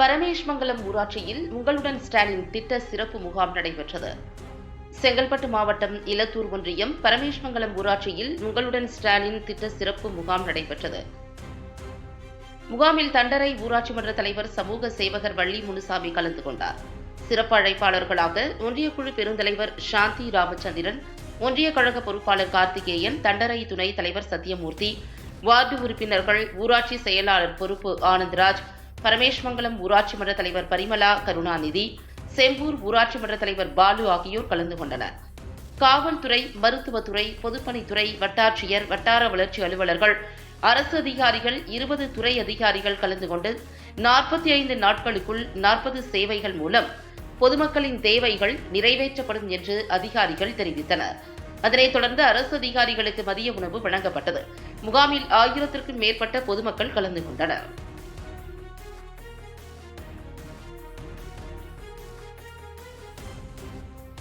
பரமேஷ்மங்கலம் ஊராட்சியில் உங்களுடன் ஸ்டாலின் திட்ட சிறப்பு முகாம் நடைபெற்றது. செங்கல்பட்டு மாவட்டம் இலத்தூர் ஒன்றியம் பரமேஷ்மங்கலம் ஊராட்சியில் உங்களுடன் ஸ்டாலின் திட்ட சிறப்பு முகாம் நடைபெற்றது. முகாமில் தண்டரை ஊராட்சி மன்ற தலைவர் சமூக சேவகர் வள்ளி முனுசாமி கலந்து கொண்டார். சிறப்பு அழைப்பாளர்களாக ஒன்றிய குழு பெருந்தலைவர் சாந்தி ராமச்சந்திரன் ஒன்றிய கழக பொறுப்பாளர் கார்த்திகேயன் தண்டரை துணைத் தலைவர் சத்யமூர்த்தி வார்டு உறுப்பினர்கள் ஊராட்சி செயலாளர் பொறுப்பு ஆனந்த்ராஜ் பரமேஸ்மங்கலம் ஊராட்சி மன்ற தலைவர் பரிமலா கருணாநிதி செம்பூர் ஊராட்சி மன்ற தலைவர் பாலு ஆகியோர் கலந்து கொண்டனர். காவல்துறை மருத்துவத்துறை பொதுப்பணித்துறை வட்டாட்சியர் வட்டார வளர்ச்சி அலுவலர்கள் அரசு அதிகாரிகள் இருபது துறை அதிகாரிகள் கலந்து கொண்டு நாற்பத்தி ஐந்து நாட்களுக்குள் நாற்பது சேவைகள் மூலம் பொதுமக்களின் தேவைகள் நிறைவேற்றப்படும் என்று அதிகாரிகள் தெரிவித்தனர். அதனைத் தொடர்ந்து அரசு அதிகாரிகளுக்கு மதிய உணவு வழங்கப்பட்டது. முகாமில் ஆயிரத்திற்கும் மேற்பட்ட பொதுமக்கள் கலந்து கொண்டனர்.